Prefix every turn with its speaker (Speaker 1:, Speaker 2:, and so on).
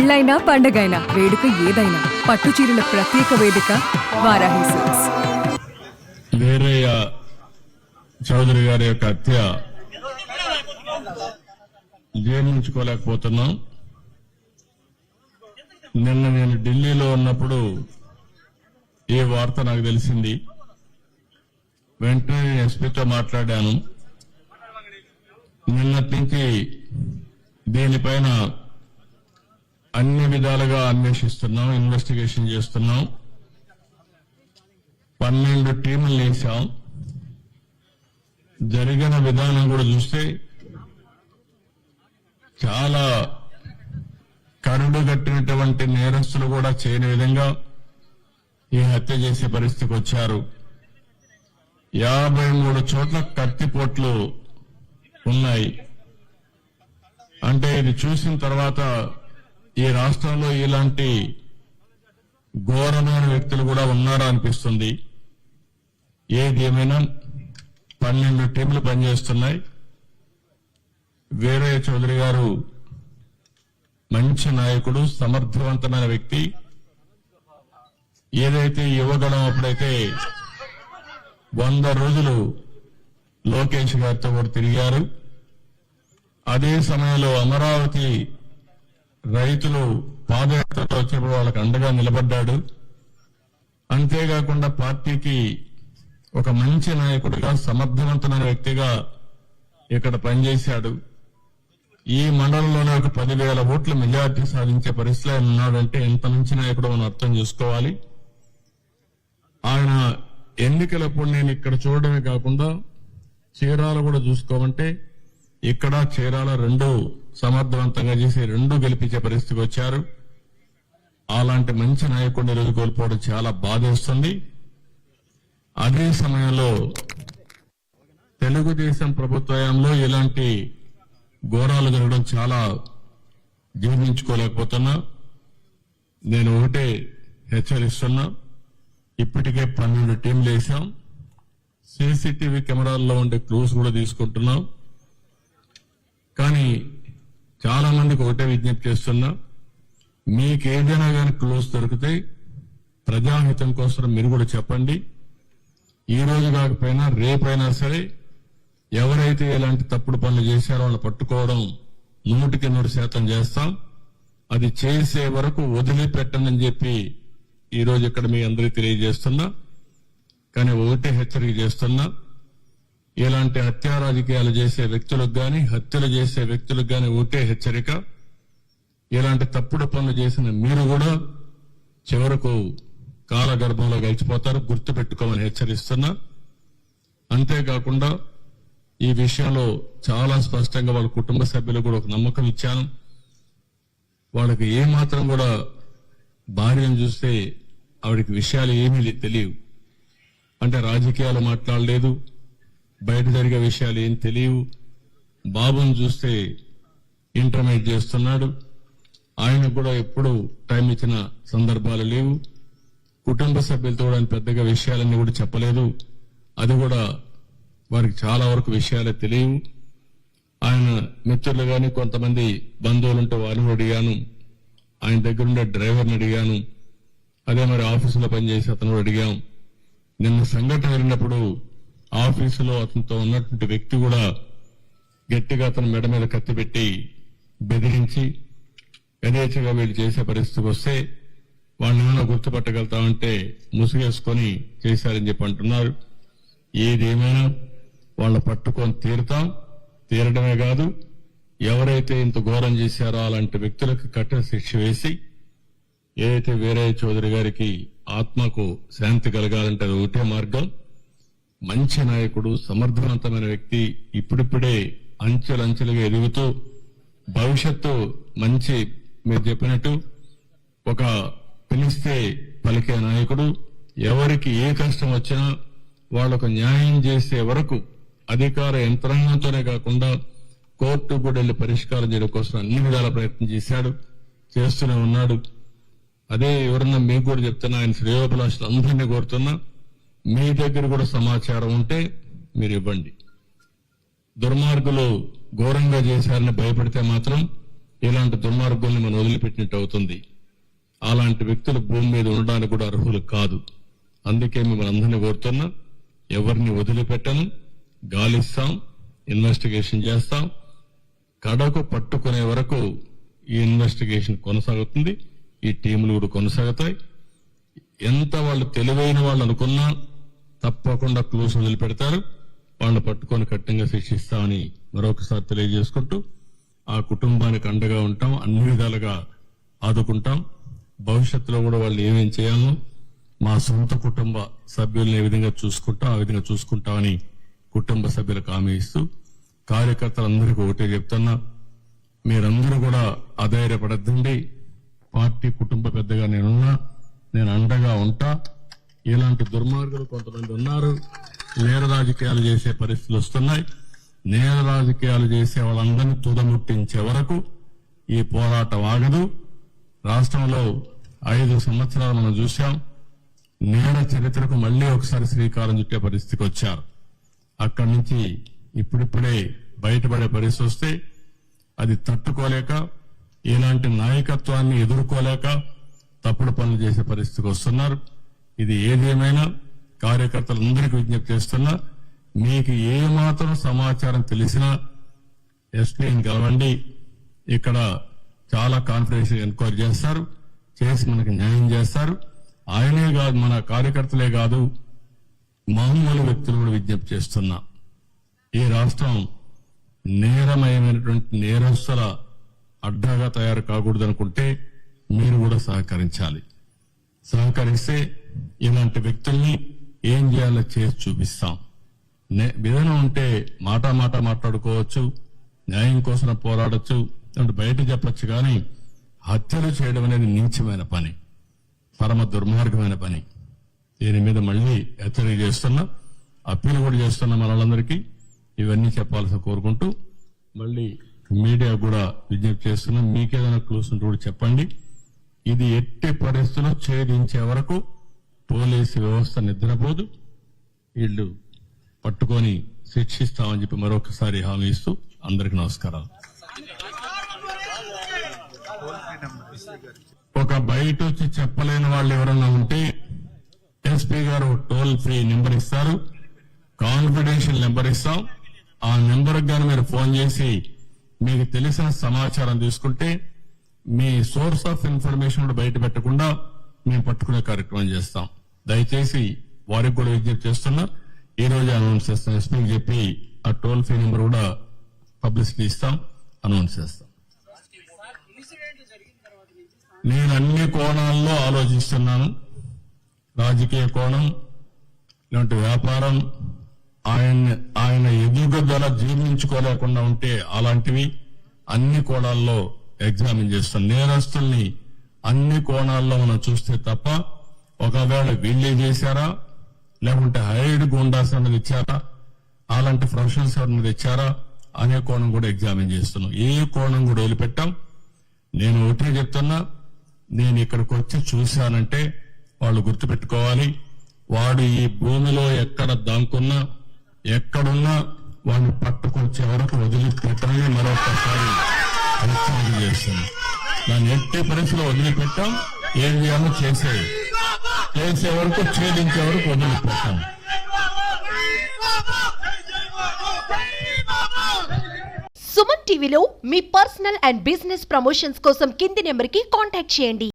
Speaker 1: పెళ్ళైనా పండగైనా వేడుక ఏదైనా పట్టు చీరల ప్రత్యేక వేదిక వారాహి సిల్క్స్.
Speaker 2: వీరయ్య చౌదరి గారి యొక్క హత్య జీర్ణించుకోలేకపోతున్నాం నిన్న నేను ఢిల్లీలో ఉన్నప్పుడు ఈ వార్త నాకు తెలిసింది. వెంటనే నేను ఎస్పీతో మాట్లాడాను. నిన్నటి నుంచి దీనిపైన అన్ని విధాలుగా అన్వేషిస్తున్నాం ఇన్వెస్టిగేషన్ చేస్తున్నాం. పన్నెండు టీములు వేసాం. జరిగిన విధానం కూడా చూస్తే చాలా కరుడు కట్టినటువంటి నేరస్తులు కూడా చేయని విధంగా ఈ హత్య చేసే పరిస్థితికి వచ్చారు. యాభై మూడు చోట్ల కత్తిపోట్లు ఉన్నాయి. అంటే ఇది చూసిన తర్వాత ఈ రాష్ట్రంలో ఇలాంటి ఘోరమైన వ్యక్తులు కూడా ఉన్నారా అనిపిస్తుంది. ఏది ఏమైనా పన్నెండు టీంలు పనిచేస్తున్నాయి. వీరయ్య చౌదరి గారు మంచి నాయకుడు సమర్థవంతమైన వ్యక్తి. ఏదైతే యువగణం అప్పుడైతే వంద రోజులు లోకేష్ గారితో కూడా తిరిగారు. అదే సమయంలో అమరావతి రైతులు పాదయాత్రతో వచ్చినప్పుడు వాళ్ళకి అండగా నిలబడ్డాడు. అంతేకాకుండా పార్టీకి ఒక మంచి నాయకుడిగా సమర్థవంతమైన వ్యక్తిగా ఇక్కడ పనిచేశాడు. ఈ మండలంలోనే ఒక పదివేల ఓట్ల మెజార్టీ సాధించే పరిస్థితిలో ఆయన ఉన్నాడంటే ఎంత మంచి నాయకుడు మనం అర్థం చేసుకోవాలి. ఆయన ఎన్నికలప్పుడు నేను ఇక్కడ చూడడమే కాకుండా చీరాలు కూడా చూసుకోమంటే ఇక్కడ చీరాల రెండు సమర్థవంతంగా చేసి రెండు గెలిపించే పరిస్థితికి వచ్చారు. అలాంటి మంచి నాయకుడిని రోజు కోల్పోవడం చాలా బాధేస్తుంది అదే సమయంలో తెలుగుదేశం ప్రభుత్వంలో ఇలాంటి ఘోరాలు జరగడం చాలా జీర్ణించుకోలేకపోతున్నా. నేను ఒకటే హెచ్చరిస్తున్నా. ఇప్పటికే పన్నెండు టీంలు వేసాం సీసీటీవీ కెమెరాల్లో ఉండే క్లూస్ కూడా తీసుకుంటున్నాం. కానీ చాలా మందికి ఒకటే విజ్ఞప్తి చేస్తున్నా మీకు ఏదైనా కానీ క్లోజ్ దొరికితే ప్రజాహితం కోసం మీరు కూడా చెప్పండి. ఈ రోజు కాకపోయినా రేపైనా సరే ఎవరైతే ఇలాంటి తప్పుడు పనులు చేశారో వాళ్ళు పట్టుకోవడం నూటికి నూరు శాతం చేస్తాం. అది చేసే వరకు వదిలిపెట్టనని చెప్పి ఈరోజు ఇక్కడ మీ అందరికీ తెలియజేస్తున్నా. కానీ ఒకటే హెచ్చరిక చేస్తున్నా. ఇలాంటి హత్యా రాజకీయాలు చేసే వ్యక్తులకు గాని హత్యలు చేసే వ్యక్తులకు గాని ఒకటే హెచ్చరిక ఇలాంటి తప్పుడు పనులు చేసిన మీరు కూడా చివరకు కాలగర్భంలో గడిచిపోతారు గుర్తు పెట్టుకోమని హెచ్చరిస్తున్నా. అంతేకాకుండా ఈ విషయంలో చాలా స్పష్టంగా వాళ్ళ కుటుంబ సభ్యులకు కూడా ఒక నమ్మకం ఇచ్చాను. వాళ్ళకి ఏ మాత్రం కూడా భార్యను చూస్తే ఆవిడకి విషయాలు ఏమీ తెలియవు. అంటే రాజకీయాలు మాట్లాడలేదు బయట జరిగే విషయాలు ఏం తెలియవు. బాబుని చూస్తే ఇంటర్మీడియట్ చేస్తున్నాడు. ఆయన కూడా ఎప్పుడు టైం ఇచ్చిన సందర్భాలు లేవు. కుటుంబ సభ్యులతో కూడా పెద్దగా విషయాలన్నీ కూడా చెప్పలేదు. అది కూడా వారికి చాలా వరకు విషయాలే తెలియవు. ఆయన మిత్రులు కానీ కొంతమంది బంధువులుంటే వారిని అడిగాను. ఆయన దగ్గరుండే డ్రైవర్ని అడిగాను. అదే మరి ఆఫీసులో పనిచేసి అతను అడిగాం. నిన్న సంఘటన వెళ్ళినప్పుడు ఆఫీసులో అతనితో ఉన్నటువంటి వ్యక్తి కూడా గట్టిగా అతను మెడ మీద కత్తి పెట్టి బెదిరించి యథేచ్ఛగా వీళ్ళు చేసే పరిస్థితికి వస్తే వాళ్ళని ఏమైనా గుర్తుపట్టగలుగుతామంటే ముసుగేసుకొని చేశారని చెప్పి అంటున్నారు. ఏదేమైనా వాళ్ళ పట్టుకొని తీరుతాం. తీరడమే కాదు ఎవరైతే ఇంత ఘోరం చేశారో అలాంటి వ్యక్తులకు కఠిన శిక్ష వేసి ఏదైతే వీరయ్య చౌదరి గారికి ఆత్మకు శాంతి కలగాలంటే అది ఒకటే మార్గం. మంచి నాయకుడు సమర్థవంతమైన వ్యక్తి ఇప్పుడిప్పుడే అంచెలంచెలుగా ఎదుగుతూ భవిష్యత్తు మంచి మీరు చెప్పినట్టు ఒక పిలిస్తే పలికే నాయకుడు ఎవరికి ఏ కష్టం వచ్చినా వాళ్ళకు న్యాయం చేసే వరకు అధికార యంత్రాంగంతోనే కాకుండా కోర్టు కూడా వెళ్ళి పరిష్కారం చేయడం కోసం అన్ని విధాల ప్రయత్నం చేశాడు చేస్తూనే ఉన్నాడు. అదే ఎవరన్నా మీకు కూడా చెప్తున్నా ఆయన శ్రేయోభిలాషులు అందరినీ కోరుతున్నా. మీ దగ్గర కూడా సమాచారం ఉంటే మీరు ఇవ్వండి. దుర్మార్గులు ఘోరంగా చేశారని భయపడితే మాత్రం ఇలాంటి దుర్మార్గుల్ని మనం వదిలిపెట్టినట్టు అవుతుంది. అలాంటి వ్యక్తులు భూమి మీద ఉండడానికి కూడా అర్హులు కాదు. అందుకే మిమ్మల్ని అందరినీ కోరుతున్నా ఎవరిని వదిలిపెట్టను గాలిస్తాం ఇన్వెస్టిగేషన్ చేస్తాం. కడకు పట్టుకునే వరకు ఈ ఇన్వెస్టిగేషన్ కొనసాగుతుంది ఈ టీములు కూడా కొనసాగుతాయి. ఎంత వాళ్ళు తెలివైన వాళ్ళు అనుకున్నా తప్పకుండా క్లూస్ వదిలిపెడతారు వాళ్ళని పట్టుకొని కఠినంగా శిక్షిస్తామని మరొకసారి తెలియజేసుకుంటూ ఆ కుటుంబానికి అండగా ఉంటాం అన్ని విధాలుగా ఆదుకుంటాం. భవిష్యత్తులో కూడా వాళ్ళు ఏమేం చేయాలో మా సొంత కుటుంబ సభ్యుల్ని ఏ విధంగా చూసుకుంటాం ఆ విధంగా చూసుకుంటామని కుటుంబ సభ్యులకు హామీ ఇస్తూ కార్యకర్తలందరికీ ఒకటే చెప్తున్నా. మీరందరూ కూడా అధైర్యపడద్దండి. పార్టీ కుటుంబ పెద్దగా నేనున్నా నేను అండగా ఉంటా. ఇలాంటి దుర్మార్గులు కొంతమంది ఉన్నారు. నేర రాజకీయాలు చేసే పరిస్థితులు వస్తున్నాయి. నేర రాజకీయాలు చేసే వాళ్ళందరినీ తుదముట్టించే వరకు ఈ పోరాటం ఆగదు. రాష్ట్రంలో ఐదు సంవత్సరాలు మనం చూశాం. నేర చరిత్రకు మళ్ళీ ఒకసారి శ్రీకారం చుట్టే పరిస్థితికి వచ్చారు. అక్కడి నుంచి ఇప్పుడిప్పుడే బయటపడే పరిస్థితి వస్తే అది తట్టుకోలేక ఇలాంటి నాయకత్వాన్ని ఎదుర్కోలేక తప్పుడు పనులు చేసే పరిస్థితికి వస్తున్నారు. ఇది ఏదేమైనా కార్యకర్తలందరికీ విజ్ఞప్తి చేస్తున్నా మీకు ఏ మాత్రం సమాచారం తెలిసినా ఎస్పీని కలవండి. ఇక్కడ చాలా కాన్ఫిడెన్షియల్ ఎంక్వైరీ చేస్తారు చేసి మనకు న్యాయం చేస్తారు. ఆయనే కాదు మన కార్యకర్తలే కాదు మామూలు వ్యక్తులు కూడా విజ్ఞప్తి చేస్తున్నా. ఈ రాష్ట్రం నేరమయమైనటువంటి నేరస్తుల అడ్డాగా తయారు కాకూడదనుకుంటే మీరు కూడా సహకరించాలి. సహకరిస్తే ఇలాంటి వ్యక్తుల్ని ఏం చేయాలో చేసి చూపిస్తాం. నే- విధానం ఉంటే మాట మాట మాట్లాడుకోవచ్చు న్యాయం కోసం పోరాడొచ్చు బయట చెప్పచ్చు కానీ హత్యలు చేయడం అనేది నీచమైన పని పరమ దుర్మార్గమైన పని. దీని మీద మళ్ళీ హెచ్చరిక చేస్తున్నా అప్పీల్ కూడా చేస్తున్నా మనలందరికీ. ఇవన్నీ చెప్పాల్సి కోరుకుంటూ మళ్ళీ మీడియా కూడా విజ్ఞప్తి చేస్తున్నాం. మీకేదైనా క్లూస్ ఉంటే కూడా చెప్పండి. ఇది ఎట్టి పరిస్థితుల్లో ఛేదించే వరకు పోలీసు వ్యవస్థ నిద్రపోదు. వీళ్ళు పట్టుకొని శిక్షిస్తామని చెప్పి మరొకసారి హామీ ఇస్తూ అందరికి నమస్కారాలు. ఒక బయట వచ్చి చెప్పలేని వాళ్ళు ఎవరన్నా ఉంటే ఎస్పీ గారు టోల్ ఫ్రీ నెంబర్ ఇస్తారు. కాన్ఫిడెన్షియల్ నెంబర్ ఇస్తాం. ఆ నెంబర్ గాను మీరు ఫోన్ చేసి మీకు తెలిసిన సమాచారం తీసుకుంటే మీ సోర్స్ ఆఫ్ ఇన్ఫర్మేషన్ కూడా బయట పెట్టకుండా మేము పట్టుకునే కార్యక్రమం చేస్తాం. దయచేసి వారికి కూడా విజ్ఞప్తి చేస్తున్నా ఈ రోజు అనౌన్స్ చేస్తాం ఎస్పీకి చెప్పి ఆ టోల్ ఫ్రీ నెంబర్ కూడా పబ్లిసిటీ ఇస్తాం అనౌన్స్ చేస్తాం. నేను అన్ని కోణాల్లో ఆలోచిస్తున్నాను. రాజకీయ కోణం ఇలాంటి వ్యాపారం ఆయన ఆయన ఎదుగుదల జీర్ణించుకోలేకుండా ఉంటే అలాంటివి అన్ని కోణాల్లో ఎగ్జామిన్ చేస్తాం నేరస్తుల్ని అన్ని కోణాల్లో మనం చూస్తే తప్ప ఒకవేళ వీళ్ళే చేశారా? లేకుంటే హైడ్ గుండాస్ అన్నది ఇచ్చారా అలాంటి ప్రొఫెషనల్స్ అన్నది ఇచ్చారా అనే కోణం కూడా ఎగ్జామిన్ చేస్తున్నాం. ఏ కోణం కూడా వదిలిపెట్టాం. నేను ఒకటే చెప్తున్నా నేను ఇక్కడికి వచ్చి చూశానంటే వాళ్ళు గుర్తుపెట్టుకోవాలి. వాడు ఈ భూమిలో ఎక్కడ దాంకున్నా ఎక్కడున్నా వాడిని పట్టుకొచ్చే వరకు వదిలిపెట్టమని మరొకసారి. హెచ్చరిక చేస్తాను దాన్ని ఎట్టి పరిస్థితిలో వదిలిపెట్టాం. ఏం చేయాలో చేసే చేసే వరకు ఛేదించే వరకు వదిలిపెట్టాం.
Speaker 3: సుమన్ టీవీలో మీ పర్సనల్ అండ్ బిజినెస్ ప్రమోషన్స్ కోసం కింది నెంబర్కి కాంటాక్ట్ చేయండి.